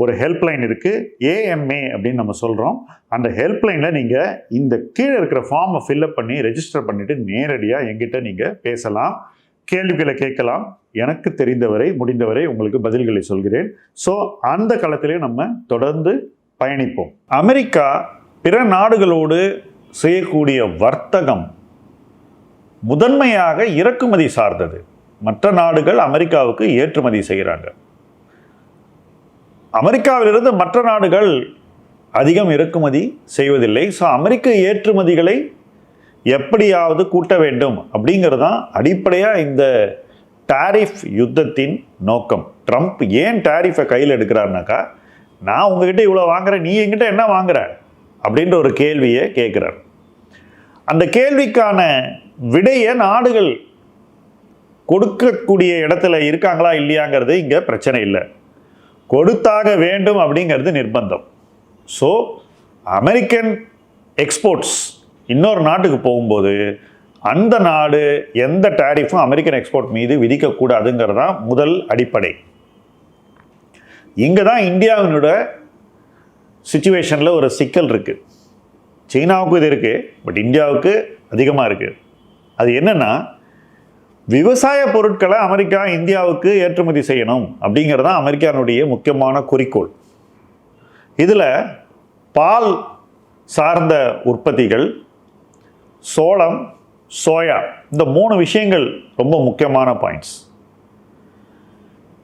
ஒரு ஹெல்ப்லைன் இருக்குது ஏஎம்ஏ அப்படின்னு நம்ம சொல்கிறோம் அந்த ஹெல்ப்லைனில் நீங்கள் இந்த கீழே இருக்கிற ஃபார்மை ஃபில்அப் பண்ணி ரெஜிஸ்டர் பண்ணிவிட்டு நேரடியாக எங்கிட்ட நீங்கள் பேசலாம். கேள்விகளை கேட்கலாம். எனக்கு தெரிந்தவரை முடிந்தவரை உங்களுக்கு பதில்களை சொல்கிறேன். ஸோ அந்த காலத்திலேயே நம்ம தொடர்ந்து பயணிப்போம். அமெரிக்கா பிற நாடுகளோடு செய்யக்கூடிய வர்த்தகம் முதன்மையாக இறக்குமதி சார்ந்தது. மற்ற நாடுகள் அமெரிக்காவுக்கு ஏற்றுமதி செய்கிறாங்க. அமெரிக்காவிலிருந்து மற்ற நாடுகள் அதிகம் இறக்குமதி செய்வதில்லை. ஸோ அமெரிக்க ஏற்றுமதிகளை எப்படியாவது கூட்ட வேண்டும் அப்படிங்கிறது தான் அடிப்படையாக இந்த டாரிஃப் யுத்தத்தின் நோக்கம். ட்ரம்ப் ஏன் டாரிஃபை கையில் எடுக்கிறாருனாக்கா நான் உங்ககிட்ட இவ்வளோ வாங்குறேன் நீ என்கிட்ட என்ன வாங்குற? அப்படின்ற ஒரு கேள்வியை கேட்குறார். அந்த கேள்விக்கான விடையை நாடுகள் கொடுக்கக்கூடிய இடத்துல இருக்காங்களா இல்லையாங்கிறது இங்கே பிரச்சனை இல்லை. கொடுத்தாக வேண்டும் அப்படிங்கிறது நிர்பந்தம். ஸோ அமெரிக்கன் எக்ஸ்போர்ட்ஸ் இன்னொரு நாட்டுக்கு போகும்போது அந்த நாடு எந்த டேரிஃபும் அமெரிக்கன் எக்ஸ்போர்ட் மீது விதிக்கக்கூடாதுங்கிறது தான் முதல் அடிப்படை. இங்கே தான் இந்தியாவினோட சுச்சுவேஷனில் ஒரு சிக்கல் இருக்குது சீனாவுக்கும் இது இருக்குது பட் இந்தியாவுக்கு அதிகமாக இருக்குது அது என்னென்னா விவசாய பொருட்களை அமெரிக்கா இந்தியாவுக்கு ஏற்றுமதி செய்யணும் அப்படிங்கிறது தான் அமெரிக்கானுடைய முக்கியமான குறிக்கோள். இதில் பால் சார்ந்த உற்பத்திகள் சோளம் சோயா இந்த மூணு விஷயங்கள் ரொம்ப முக்கியமான பாயிண்ட்ஸ்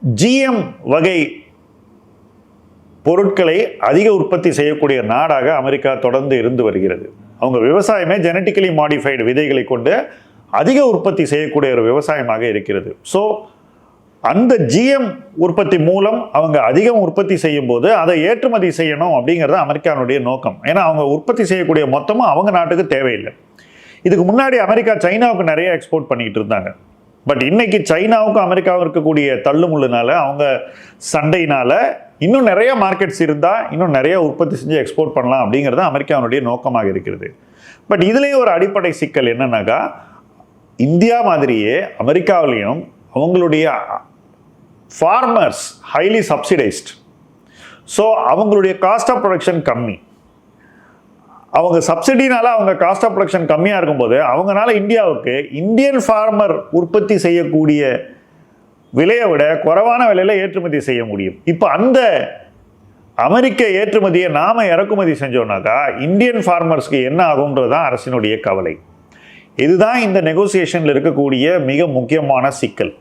ஜிஎம் வகை பொருட்களை அதிக உற்பத்தி செய்யக்கூடிய நாடாக அமெரிக்கா தொடர்ந்து இருந்து வருகிறது. அவங்க விவசாயமே ஜெனட்டிக்கலி மாடிஃபைடு விதைகளை கொண்டு அதிக உற்பத்தி செய்யக்கூடிய ஒரு விவசாயமாக இருக்கிறது. ஸோ அந்த ஜிஎம் உற்பத்தி மூலம் அவங்க அதிகம் உற்பத்தி செய்யும் போது அதை ஏற்றுமதி செய்யணும் அப்படிங்கிறது அமெரிக்கானுடைய நோக்கம். ஏன்னா அவங்க உற்பத்தி செய்யக்கூடிய மொத்தமும் அவங்க நாட்டுக்கு தேவையில்லை. இதுக்கு முன்னாடி அமெரிக்கா சைனாவுக்கு நிறைய எக்ஸ்போர்ட் பண்ணிக்கிட்டு இருந்தாங்க. பட் இன்னைக்கு சைனாவுக்கும் அமெரிக்காவும் இருக்கக்கூடிய தள்ளுமுள்ளுனால அவங்க சண்டையினால இன்னும் நிறைய மார்க்கெட்ஸ் இருந்தால் இன்னும் நிறைய உற்பத்தி செஞ்சு எக்ஸ்போர்ட் பண்ணலாம் அப்படிங்கிறது அமெரிக்காவுடைய நோக்கமாக இருக்கிறது. பட் இதுலேயும் ஒரு அடிப்படை சிக்கல் என்னன்னாக்கா இந்தியா மாதிரியே அமெரிக்காவிலையும் அவங்களுடைய ஃபார்மர்ஸ் ஹைலி சப்சிடைஸ்ட் ஸோ அவங்களுடைய காஸ்ட் ஆஃப் ப்ரொடக்ஷன் கம்மி. அவங்க சப்சிடினால அவங்க காஸ்ட் ஆஃப் ப்ரொடக்ஷன் கம்மியாக இருக்கும்போது அவங்களால இந்தியாவுக்கு இந்தியன் ஃபார்மர் உற்பத்தி செய்யக்கூடிய விலையை விட குறைவான விலையில் ஏற்றுமதி செய்ய முடியும். இப்போ அந்த அமெரிக்க ஏற்றுமதியை நாம் இறக்குமதி செஞ்சோம்னாக்கா இந்தியன் ஃபார்மர்ஸ்க்கு என்ன ஆகுன்றது தான் அரசினுடைய கவலை. இதுதான் இந்த நெகோசியேஷனில் இருக்கக்கூடிய மிக முக்கியமான சிக்கல்.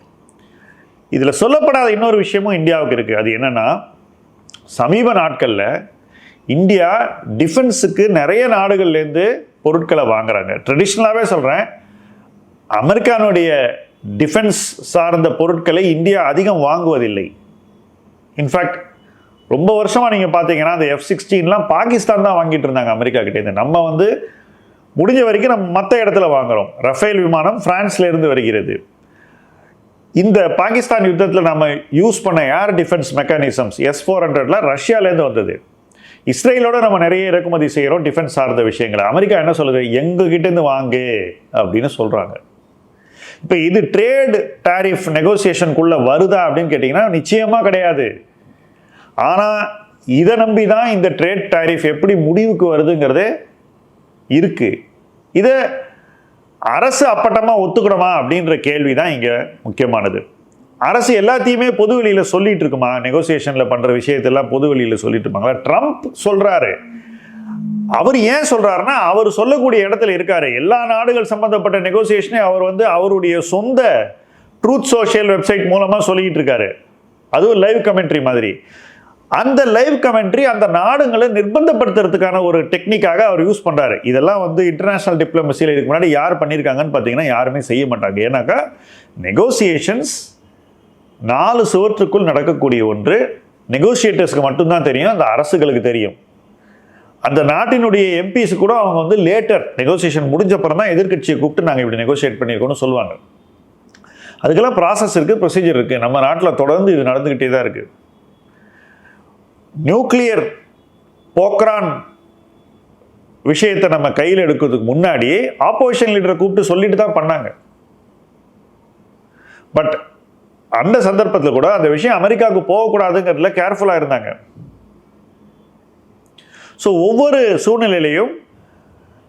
இதில் சொல்லப்படாத இன்னொரு விஷயமும் இந்தியாவுக்கு இருக்குது அது என்னென்னா சமீப நாட்களில் இந்தியா டிஃபென்ஸுக்கு நிறைய நாடுகள்லேருந்து பொருட்களை வாங்குறாங்க. ட்ரெடிஷ்னலாகவே சொல்கிறேன் அமெரிக்கானுடைய டிஃபென்ஸ் சார்ந்த பொருட்களை இந்தியா அதிகம் வாங்குவதில்லை. இன்ஃபேக்ட் ரொம்ப வருஷமாக நீங்கள் பார்த்தீங்கன்னா அந்த எஃப் சிக்ஸ்டீன்லாம் பாகிஸ்தான் தான் வாங்கிட்டு இருந்தாங்க அமெரிக்கா கிட்டேருந்து நம்ம வந்து முடிஞ்ச வரைக்கும் நம்ம மற்ற இடத்துல வாங்குகிறோம் ரஃபேல் விமானம் ஃப்ரான்ஸ்லேருந்து வருகிறது. இந்த பாகிஸ்தான் யுத்தத்தில் நம்ம யூஸ் பண்ண air defence mechanisms S four ஹண்ட்ரட்ல ரஷ்யாலேருந்து வந்தது. இஸ்ரேலோட நம்ம நிறைய இறக்குமதி செய்கிறோம் டிஃபென்ஸ் சார்ந்த விஷயங்களை. அமெரிக்கா என்ன சொல்லுது? எங்ககிட்டேருந்து வாங்கு அப்படின்னு சொல்கிறாங்க இப்போ இது ட்ரேட் டாரிஃப் நெகோசியேஷனுக்குள்ளே வருதா அப்படின்னு கேட்டிங்கன்னா நிச்சயமாக கிடையாது. ஆனால் இதை நம்பி தான் இந்த ட்ரேட் டாரிஃப் எப்படி முடிவுக்கு வருதுங்கிறதே இருக்குது இதை அரசு அப்பட்டமாக ஒத்துக்கணுமா அப்படின்ற கேள்வி தான் இங்கே முக்கியமானது. அரசு எல்லாத்தையுமே பொது வெளியில் சொல்லிட்டு இருக்குமா? நெகோசியேஷனில் பண்ணுற விஷயத்தெல்லாம் பொது வெளியில் சொல்லிட்டு இருப்பாங்களா? ட்ரம்ப் சொல்கிறாரு அவர் ஏன் சொல்கிறாருன்னா அவர் சொல்லக்கூடிய இடத்துல இருக்காரு. எல்லா நாடுகள் சம்பந்தப்பட்ட நெகோசியேஷனே அவர் வந்து அவருடைய சொந்த ட்ரூத் சோஷியல் வெப்சைட் மூலமாக சொல்லிக்கிட்டு இருக்காரு. அதுவும் லைவ் கமெண்ட்ரி மாதிரி. அந்த லைவ் கமெண்ட்ரி அந்த நாடுங்களை நிர்பந்தப்படுத்துறதுக்கான ஒரு டெக்னிக்காக அவர் யூஸ் பண்ணுறாரு இதெல்லாம் வந்து இன்டர்நேஷனல் டிப்ளமசியில் இதுக்கு முன்னாடி யார் பண்ணியிருக்காங்கன்னு பார்த்தீங்கன்னா யாருமே செய்ய மாட்டாங்க. ஏன்னாக்கா நெகோசியேஷன்ஸ் நாலு சுவற்றுக்குள் நடக்கக்கூடிய ஒன்று நெகோசியேட்டர்ஸ்க்கு மட்டும்தான் தெரியும் அந்த அரசுகளுக்கு தெரியும். அந்த நாட்டினுடைய எம்பிஸ் கூட அவங்க வந்து லேட்டர் நெகோசியேஷன் முடிஞ்சப்பறம் தான் எதிர்க்கட்சியை கூப்பிட்டு நாங்கள் இப்படி நெகோசியேட் பண்ணியிருக்கோம்னு சொல்லுவாங்க. அதுக்கெல்லாம் ப்ராசஸ் இருக்குது ப்ரொசீஜர் இருக்குது நம்ம நாட்டில் தொடர்ந்து இது நடந்துக்கிட்டே தான் இருக்குது நியூக்ளியர் போக்ரான் விஷயத்தை நம்ம கையில் எடுக்கிறதுக்கு முன்னாடி ஆப்போசிஷன் லீடரை கூப்பிட்டு சொல்லிட்டு தான் பண்ணாங்க. பட் அந்த சந்தர்ப்பத்தில் கூட அந்த விஷயம் அமெரிக்காவுக்கு போகக்கூடாதுங்கிறதுல கேர்ஃபுல்லாக இருந்தாங்க. ஸோ ஒவ்வொரு சூழ்நிலையிலையும்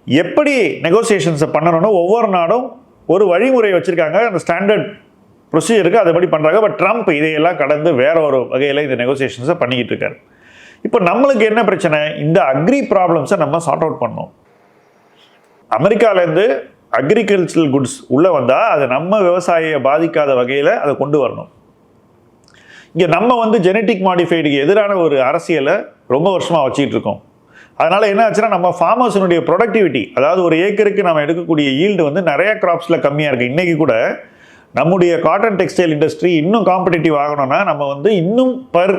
எப்படி நெகோசியேஷன்ஸை பண்ணணும்னு ஒவ்வொரு நாடும் ஒரு வழிமுறை வச்சுருக்காங்க. அந்த ஸ்டாண்டர்ட் ப்ரொசீஜருக்கு அதுபடி பண்ணுறாங்க பட் ட்ரம்ப் இதையெல்லாம் கடந்து வேற ஒரு வகையில் இந்த நெகோசியேஷன்ஸை பண்ணிக்கிட்டு இருக்காரு. இப்போ நம்மளுக்கு என்ன பிரச்சனை? இந்த அக்ரி ப்ராப்ளம்ஸை நம்ம சார்ட் அவுட் பண்ணோம் அமெரிக்காலேருந்து அக்ரிகல்ச்சரல் குட்ஸ் உள்ளே வந்தால் அது நம்ம விவசாயியை பாதிக்காத வகையில் அதை கொண்டு வரணும். இங்கே நம்ம வந்து ஜெனட்டிக் மாடிஃபைடுக்கு எதிரான ஒரு அரசியலை ரொம்ப வருஷமாக வச்சுக்கிட்டு இருக்கோம். அதனால் என்ன ஆச்சுன்னா நம்ம ஃபார்மர்ஸினுடைய ப்ரொடக்டிவிட்டி அதாவது ஒரு ஏக்கருக்கு நம்ம எடுக்கக்கூடிய ஈல்டு வந்து நிறைய கிராப்ஸில் கம்மியாக இருக்குது இன்றைக்கி கூட நம்முடைய காட்டன் டெக்ஸ்டைல் இண்டஸ்ட்ரி இன்னும் காம்படிட்டிவ் ஆகணும்னா நம்ம வந்து இன்னும் பர்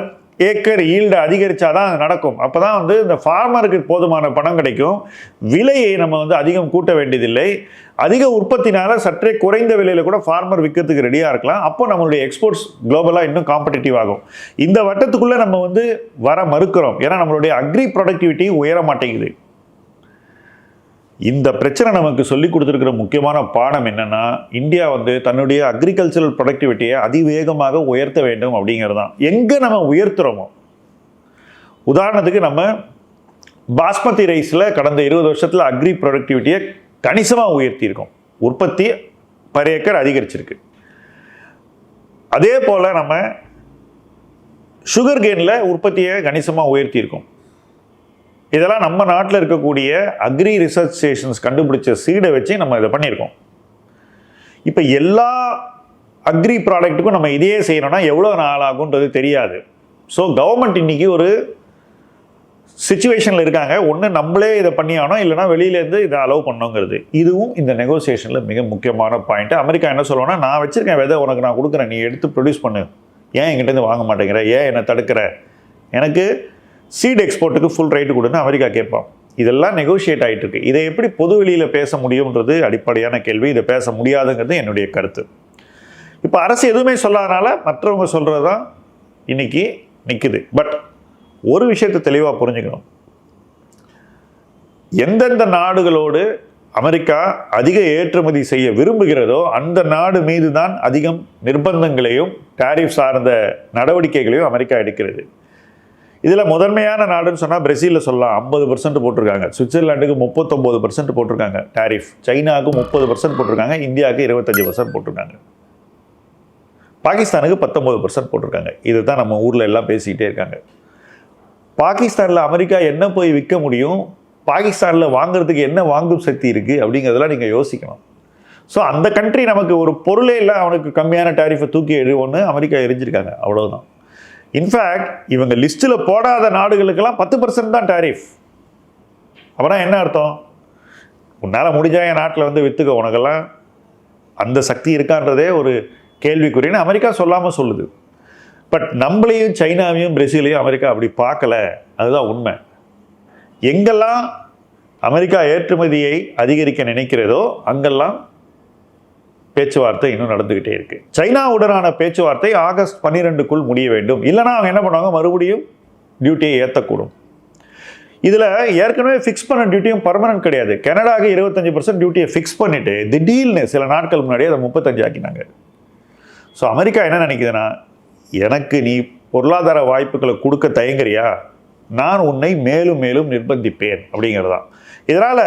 ஏக்கர் ஈல்டு அதிகரித்தா தான் நடக்கும். அப்போ தான் வந்து இந்த ஃபார்மருக்கு போதுமான பணம் கிடைக்கும். விலையை நம்ம வந்து அதிகம் கூட்ட வேண்டியதில்லை. அதிக உற்பத்தினால சற்றே குறைந்த விலையில் கூட ஃபார்மர் விற்கிறதுக்கு ரெடியாக இருக்கலாம். அப்போ நம்மளுடைய எக்ஸ்போர்ட்ஸ் குளோபலாக இன்னும் காம்படிட்டிவ் ஆகும். இந்த வட்டத்துக்குள்ளே நம்ம வந்து வர மறுக்கிறோம். ஏன்னா நம்மளுடைய அக்ரி ப்ரொடக்டிவிட்டி உயர மாட்டேங்குது. இந்த பிரச்சனை நமக்கு சொல்லி கொடுத்துருக்கிற முக்கியமான பாடம் என்னென்னா இந்தியா வந்து தன்னுடைய அக்ரிகல்ச்சரல் ப்ரொடக்டிவிட்டியை அதிவேகமாக உயர்த்த வேண்டும் அப்படிங்கிறது தான் எங்கே நம்ம உயர்த்துறோமோ? உதாரணத்துக்கு நம்ம பாஸ்மதி ரைஸில் கடந்த இருபது வருஷத்தில் அக்ரி ப்ரொடக்டிவிட்டியை கணிசமாக உயர்த்தியிருக்கோம். உற்பத்தி பர் ஏக்கர் அதிகரிச்சிருக்கு. அதே போல் நம்ம சுகர் கேனில் உற்பத்தியை கணிசமாக உயர்த்தியிருக்கோம். இதெல்லாம் நம்ம நாட்டில் இருக்கக்கூடிய அக்ரி ரிசர்ச் ஸ்டேஷன்ஸ் கண்டுபிடிச்ச சீடை வச்சு நம்ம இதை பண்ணியிருக்கோம். இப்போ எல்லா அக்ரி ப்ராடக்ட்டுக்கும் நம்ம இதையே செய்யணும்னா எவ்வளோ நாள் ஆகுன்றது தெரியாது. ஸோ கவர்மெண்ட் இன்றைக்கி ஒரு சுச்சுவேஷனில் இருக்காங்க. ஒன்று நம்மளே இதை பண்ணியானோம் இல்லைனா வெளியிலேருந்து இதை அலோவ் பண்ணோங்கிறது இதுவும் இந்த நெகோசியேஷனில் மிக முக்கியமான பாயிண்ட் அமெரிக்கா என்ன சொல்லுவோன்னா நான் வச்சுருக்கேன் விதை உனக்கு நான் கொடுக்குறேன். நீ எடுத்து ப்ரொடியூஸ் பண்ணு. ஏன் என்கிட்டேருந்து வாங்க மாட்டேங்கிற? ஏன் என்னை தடுக்கிற? எனக்கு சீட் எக்ஸ்போர்ட்டுக்கு ஃபுல் ரைட்டு கொடுன்னு அமெரிக்கா கேட்பான். இதெல்லாம் நெகோஷியேட் ஆகிட்டு இருக்கு இதை எப்படி பொது வெளியில் பேச முடியுன்றது அடிப்படையான கேள்வி. இதை பேச முடியாதுங்கிறது என்னுடைய கருத்து. இப்போ அரசு எதுவுமே சொல்லாதனால மற்றவங்க சொல்கிறது தான் இன்னைக்கு நிற்குது பட் ஒரு விஷயத்தை தெளிவாக புரிஞ்சுக்கணும். எந்தெந்த நாடுகளோடு அமெரிக்கா அதிக ஏற்றுமதி செய்ய விரும்புகிறதோ அந்த நாடு மீது தான் அதிகம் நிர்பந்தங்களையும் டாரிஃப் சார்ந்த நடவடிக்கைகளையும் அமெரிக்கா எடுக்கிறது. இதில் முதன்மையான நாடுன்னு சொன்னால் பிரேசிலில் சொல்லலாம். ஐம்பது பர்சன்ட் போட்டிருக்காங்க. சுவிட்சர்லாண்டுக்கு முப்பத்தொம்போது பர்சன்ட் போட்டிருக்காங்க. டாரிஃப் சைனாவுக்கு முப்பது பர்சன்ட் போட்டிருக்காங்க. இந்தியாவுக்கு இருபத்தஞ்சி பர்சன்ட் போட்டிருக்காங்க. பாகிஸ்தானுக்கு பத்தொம்பது பர்சன்ட் போட்டிருக்காங்க. இதுதான் நம்ம ஊரில் எல்லாம் பேசிக்கிட்டே இருக்காங்க. பாகிஸ்தானில் அமெரிக்கா என்ன போய் விற்க முடியும்? பாகிஸ்தானில் வாங்குறதுக்கு என்ன வாங்கும் சக்தி இருக்குது அப்படிங்கிறதெல்லாம் நீங்கள் யோசிக்கணும். ஸோ அந்த கண்ட்ரி நமக்கு ஒரு பொருளே இல்லை. அவனுக்கு கம்மியான டாரிஃபை தூக்கி எழுவோன்னு அமெரிக்கா எரிஞ்சிருக்காங்க. அவ்வளோதான் இன்ஃபேக்ட் இவங்க லிஸ்ட்டில் போடாத நாடுகளுக்கெல்லாம் பத்து பர்சன்ட் தான் டாரிஃப் அப்புறம் என்ன அர்த்தம்? உன்னால் முடிஞ்சா என் நாட்டில் வந்து விற்றுக்க உனக்கெல்லாம் அந்த சக்தி இருக்கான்றதே ஒரு கேள்விக்குறின்னு அமெரிக்கா சொல்லாமல் சொல்லுது. பட் நம்மளையும் சைனாவையும் பிரேசிலையும் அமெரிக்கா அப்படி பார்க்கல. அதுதான் உண்மை. எங்கெல்லாம் அமெரிக்கா ஏற்றுமதியை அதிகரிக்க நினைக்கிறதோ அங்கெல்லாம் பேச்சுவார்த்தை இன்னும் நடந்துக்கிட்டே இருக்கு. சைனாவுடனான பேச்சுவார்த்தை ஆகஸ்ட் பன்னிரெண்டுக்குள் முடிய வேண்டும். இல்லைனா அவங்க என்ன பண்ணுவாங்க? மறுபடியும் டியூட்டியை ஏற்றக்கூடும் இதில் ஏற்கனவே ஃபிக்ஸ் பண்ண டியூட்டியும் பர்மனன்ட் கிடையாது. கனடாக்கு இருபத்தஞ்சி பர்சன்ட் டியூட்டியை ஃபிக்ஸ் பண்ணிவிட்டு திடீர்னு சில நாட்கள் முன்னாடியே அதை முப்பத்தஞ்சு ஆக்கினாங்க. ஸோ அமெரிக்கா என்ன நினைக்குதுன்னா எனக்கு நீ பொருளாதார வாய்ப்புகளை கொடுக்க தயங்குறியா? நான் உன்னை மேலும் மேலும் நிர்பந்திப்பேன். அப்படிங்கிறது தான் இதனால்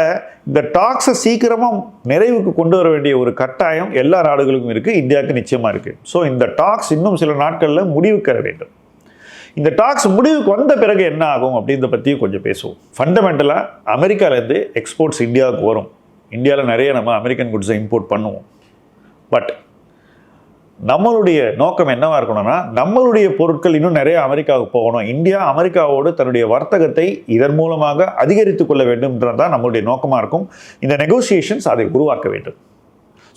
இந்த டாக்ஸை சீக்கிரமாக நிறைவுக்கு கொண்டு வர வேண்டிய ஒரு கட்டாயம் எல்லா நாடுகளுக்கும் இருக்குது இந்தியாவுக்கு நிச்சயமாக இருக்குது ஸோ இந்த டாக்ஸ் இன்னும் சில நாட்களில் முடிவுக்கு வர வேண்டும். இந்த டாக்ஸ் முடிவுக்கு வந்த பிறகு என்ன ஆகும் அப்படின்றத பற்றியும் கொஞ்சம் பேசுவோம். ஃபண்டமெண்டலாக அமெரிக்காவிலேருந்து எக்ஸ்போர்ட்ஸ் இந்தியாவுக்கு வரும். இந்தியாவில் நிறைய நம்ம அமெரிக்கன் குட்ஸை இம்போர்ட் பண்ணுவோம். பட் நம்மளுடைய நோக்கம் என்னவா இருக்கணும்னா நம்மளுடைய பொருட்கள் இன்னும் நிறைய அமெரிக்காவுக்கு போகணும். இந்தியா அமெரிக்காவோடு தன்னுடைய வர்த்தகத்தை இதன் மூலமாக அதிகரித்துக் கொள்ள வேண்டும்ன்றது தான் நம்மளுடைய நோக்கமாக இருக்கும். இந்த நெகோசியேஷன்ஸ் அதை உருவாக்க வேண்டும்.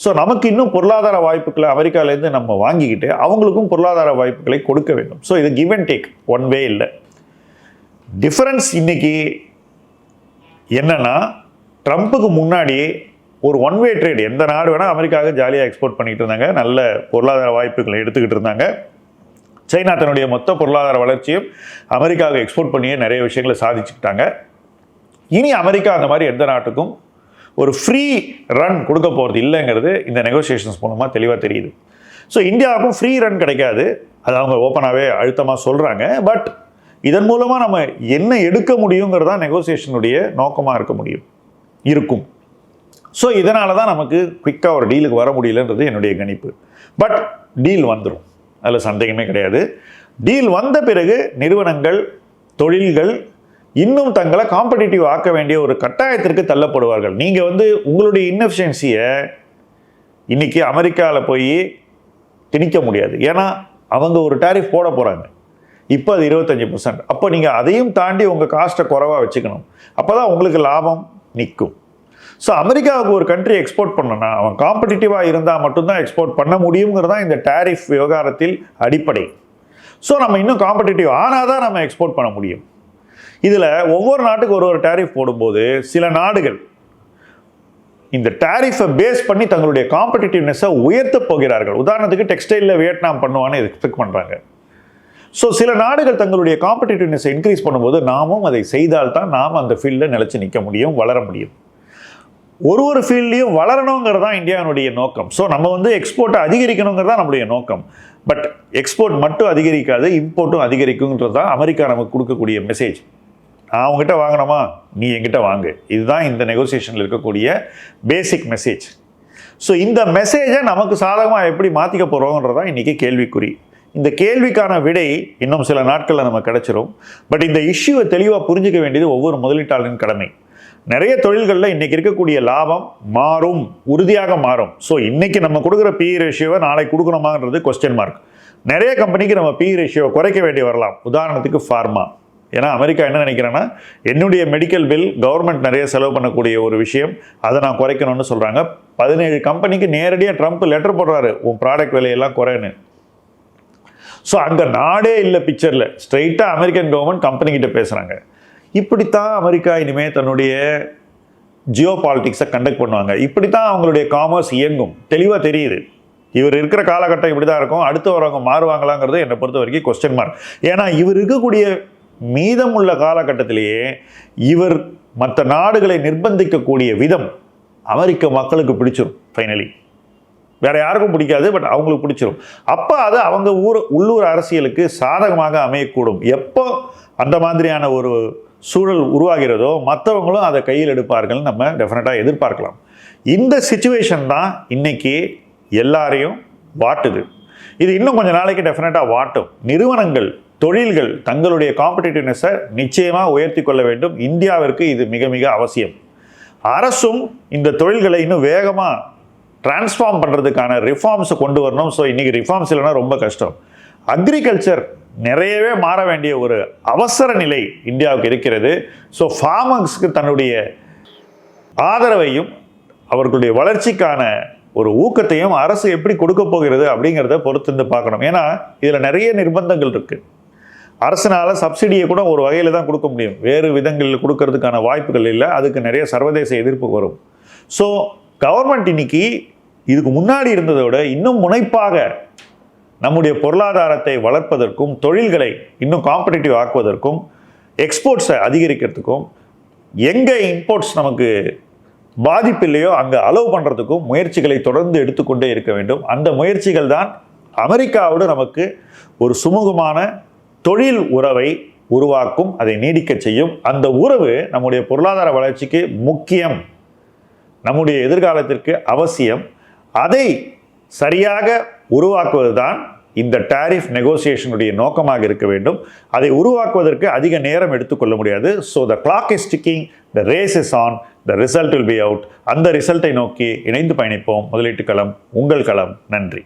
ஸோ நமக்கு இன்னும் பொருளாதார வாய்ப்புகளை அமெரிக்காவிலேருந்து நம்ம வாங்கிக்கிட்டு அவங்களுக்கும் பொருளாதார வாய்ப்புகளை கொடுக்க வேண்டும். ஸோ இது give and take one way இல்லை. டிஃபரன்ஸ் இன்னைக்கு என்னன்னா ட்ரம்ப்புக்கு முன்னாடி ஒரு ஒன் வே ட்ரேட் எந்த நாடு வேணால் அமெரிக்காவுக்கு ஜாலியாக எக்ஸ்போர்ட் பண்ணிகிட்டு இருந்தாங்க. நல்ல பொருளாதார வாய்ப்புகளை எடுத்துக்கிட்டு இருந்தாங்க. சைனா தன்னுடைய மொத்த பொருளாதார வளர்ச்சியும் அமெரிக்காவுக்கு எக்ஸ்போர்ட் பண்ணியே நிறைய விஷயங்களை சாதிச்சுக்கிட்டாங்க. இனி அமெரிக்கா அந்த மாதிரி எந்த நாட்டுக்கும் ஒரு ஃப்ரீ ரன் கொடுக்க போகிறது இல்லைங்கிறது இந்த நெகோசியேஷன்ஸ் மூலமாக தெளிவாக தெரியுது. ஸோ இந்தியாவுக்கும் ஃப்ரீ ரன் கிடைக்காது. அது அவங்க ஓப்பனாகவே அழுத்தமாக சொல்கிறாங்க பட் இதன் மூலமாக நம்ம என்ன எடுக்க முடியுங்கிறது தான் நெகோசியேஷனுடைய நோக்கமாக இருக்க முடியும். இருக்கும். ஸோ இதனால தான் நமக்கு குயிக்காக ஒரு டீலுக்கு வர முடியலன்றது என்னுடைய கணிப்பு. பட் டீல் வந்துடும் அதில் சந்தேகமே கிடையாது. டீல் வந்த பிறகு நிறுவனங்கள் தொழில்கள் இன்னும் தங்களை காம்படிட்டிவ் ஆக்க வேண்டிய ஒரு கட்டாயத்திற்கு தள்ளப்படுவார்கள். நீங்கள் வந்து உங்களுடைய இன்னஃபிஷியன்சியை இன்னைக்கு அமெரிக்காவில் போய் திணிக்க முடியாது. ஏன்னா அவங்க ஒரு டாரிஃப் போட போகிறாங்க இப்போ அது இருபத்தஞ்சி பர்சன்ட் அப்போ நீங்கள் அதையும் தாண்டி உங்கள் காஸ்ட்டை குறைவாக வச்சுக்கணும். அப்போ தான் உங்களுக்கு லாபம் நிற்கும் ஸோ அமெரிக்காவுக்கு ஒரு கண்ட்ரி எக்ஸ்போர்ட் பண்ணனா அவன் காம்படிட்டிவாக இருந்தால் மட்டும்தான் எக்ஸ்போர்ட் பண்ண முடியுங்கிறது தான் இந்த டேரிஃப் விவகாரத்தில் அடிப்படை. ஸோ நம்ம இன்னும் காம்படிட்டிவ் ஆனால் தான் நம்ம எக்ஸ்போர்ட் பண்ண முடியும். இதில் ஒவ்வொரு நாட்டுக்கு ஒரு ஒரு டேரிஃப் போடும்போது சில நாடுகள் இந்த டேரிஃபை பேஸ் பண்ணி தங்களுடைய காம்படிட்டிவ்னஸை உயர்த்த போகிறார்கள். உதாரணத்துக்கு டெக்ஸ்டைலில் வியட்நாம் பண்ணுவான்னு எக்ஸ்பெக்ட் பண்ணுறாங்க ஸோ சில நாடுகள் தங்களுடைய காம்படிட்டிவ்னஸை இன்க்ரீஸ் பண்ணும்போது நாமும் அதை செய்தால்தான் நாம் அந்த ஃபீல்டில் நிலச்சி நிற்க முடியும் வளர முடியும். ஒரு ஒரு ஃபீல்ட்லையும் வளரணுங்கிறது தான் இந்தியாவினுடைய நோக்கம். ஸோ நம்ம வந்து எக்ஸ்போர்ட்டை அதிகரிக்கணுங்கிறது தான் நம்முடைய நோக்கம். பட் எக்ஸ்போர்ட் மட்டும் அதிகரிக்காது இம்போர்ட்டும் அதிகரிக்குங்கிறது தான் அமெரிக்கா நமக்கு கொடுக்கக்கூடிய மெசேஜ் நான் அவங்ககிட்ட வாங்கினோமா நீ என்கிட்ட வாங்கு. இதுதான் இந்த நெகோசியேஷனில் இருக்கக்கூடிய பேசிக் மெசேஜ் ஸோ இந்த மெசேஜை நமக்கு சாதகமாக எப்படி மாற்றிக்க போகிறோங்கிறது தான் இன்றைக்கி கேள்விக்குறி. இந்த கேள்விக்கான விடை இன்னும் சில நாட்களில் நம்ம கிடச்சிரும். பட் இந்த இஷ்யூவை தெளிவாக புரிஞ்சிக்க வேண்டியது ஒவ்வொரு முதலீட்டாளரின் கடமை. நிறைய தொழில்களில் இன்றைக்கி இருக்கக்கூடிய லாபம் மாறும் உறுதியாக மாறும். ஸோ இன்றைக்கி நம்ம கொடுக்குற பி ரேஷியோவை நாளைக்கு கொடுக்கணுமாங்கிறது கொஸ்டின் மார்க் நிறைய கம்பெனிக்கு நம்ம பி ரேஷியோவை குறைக்க வேண்டி வரலாம். உதாரணத்துக்கு ஃபார்மா ஏன்னா அமெரிக்கா என்ன நினைக்கிறேன்னா என்னுடைய மெடிக்கல் பில் கவர்மெண்ட் நிறைய செலவு பண்ணக்கூடிய ஒரு விஷயம். அதை நான் குறைக்கணும்னு சொல்கிறாங்க பதினேழு கம்பெனிக்கு நேரடியாக ட்ரம்ப் லெட்டர் போடுறாரு. உன் ப்ராடக்ட் விலையெல்லாம் குறைன்னு. ஸோ அங்கே நாடே இல்லை பிக்சரில் ஸ்ட்ரைட்டாக அமெரிக்கன் கவர்மெண்ட் கம்பெனிக்கிட்ட பேசுகிறாங்க இப்படித்தான் அமெரிக்கா இனிமேல் தன்னுடைய ஜியோ பாலிட்டிக்ஸை கண்டக்ட் பண்ணுவாங்க. இப்படித்தான் அவங்களுடைய காமர்ஸ் இயங்கும். தெளிவாக தெரியுது. இவர் இருக்கிற காலகட்டம் இப்படி தான் இருக்கும். அடுத்து வரவங்க மாறுவாங்களாங்கிறது என்னை பொறுத்த வரைக்கும் கொஸ்டின் மார்க் ஏன்னா இவர் இருக்கக்கூடிய மீதமுள்ள காலகட்டத்திலேயே இவர் மற்ற நாடுகளை நிர்பந்திக்கக்கூடிய விதம் அமெரிக்க மக்களுக்கு பிடிச்சிரும் ஃபைனலி வேற யாருக்கும் பிடிக்காது பட் அவங்களுக்கு பிடிச்சிரும். அப்போ அது அவங்க ஊர் உள்ளூர் அரசியலுக்கு சாதகமாக அமையக்கூடும். எப்போ? அந்த மாதிரியான ஒரு சூழல் உருவாகிறதோ மற்றவங்களும் அதை கையில் எடுப்பார்கள் நம்ம டெஃபினட்டாக எதிர்பார்க்கலாம். இந்த சுச்சுவேஷன் தான் இன்றைக்கி எல்லாரையும் வாட்டுது. இது இன்னும் கொஞ்சம் நாளைக்கு டெஃபினட்டாக வாட்டும். நிறுவனங்கள் தொழில்கள் தங்களுடைய காம்படிட்டிவ்னஸை நிச்சயமாக உயர்த்தி கொள்ள வேண்டும். இந்தியாவிற்கு இது மிக மிக அவசியம். அரசும் இந்த தொழில்களை இன்னும் வேகமாக டிரான்ஸ்ஃபார்ம் பண்ணுறதுக்கான ரிஃபார்ம்ஸை கொண்டு வரணும். ஸோ இன்றைக்கி ரிஃபார்ம்ஸ் இல்லைன்னா ரொம்ப கஷ்டம். அக்ரிகல்ச்சர் நிறையவே மாற வேண்டிய ஒரு அவசர நிலை இந்தியாவுக்கு இருக்கிறது. ஸோ ஃபார்மர்ஸ்க்கு தன்னுடைய ஆதரவையும் அவர்களுடைய வளர்ச்சிக்கான ஒரு ஊக்கத்தையும் அரசு எப்படி கொடுக்க போகிறது அப்படிங்கிறத பொறுத்திருந்து பார்க்கணும். ஏன்னா இதில் நிறைய நிர்பந்தங்கள் இருக்குது அரசினால் சப்சிடியை கூட ஒரு வகையில் தான் கொடுக்க முடியும். வேறு விதங்களில் கொடுக்கறதுக்கான வாய்ப்புகள் இல்லை. அதுக்கு நிறைய சர்வதேச எதிர்ப்பு வரும். ஸோ கவர்மெண்ட் இன்னைக்கு இதுக்கு முன்னாடி இருந்ததை விட இன்னும் முனைப்பாக நம்முடைய பொருளாதாரத்தை வளர்ப்பதற்கும் தொழில்களை இன்னும் காம்படிட்டிவ் ஆக்குவதற்கும் எக்ஸ்போர்ட்ஸை அதிகரிக்கிறதுக்கும் எங்கே இம்போர்ட்ஸ் நமக்கு பாதிப்பு இல்லையோ அங்கே அலோவ் பண்ணுறதுக்கும் முயற்சிகளை தொடர்ந்து எடுத்துக்கொண்டே இருக்க வேண்டும். அந்த முயற்சிகள் தான் அமெரிக்காவோடு நமக்கு ஒரு சுமூகமான தொழில் உறவை உருவாக்கும் அதை நீடிக்க செய்யும். அந்த உறவு நம்முடைய பொருளாதார வளர்ச்சிக்கு முக்கியம். நம்முடைய எதிர்காலத்திற்கு அவசியம். அதை சரியாக உருவாக்குவதுதான் இந்த டாரிஃப் நெகோசியேஷனுடைய நோக்கமாக இருக்க வேண்டும். அதை உருவாக்குவதற்கு அதிக நேரம் எடுத்துக்கொள்ள முடியாது. So the clock is ticking the race is on the result will be out அந்த ரிசல்ட்டை நோக்கி இணைந்து பயணிப்போம். முதலீட்டு களம் உங்கள் களம். நன்றி.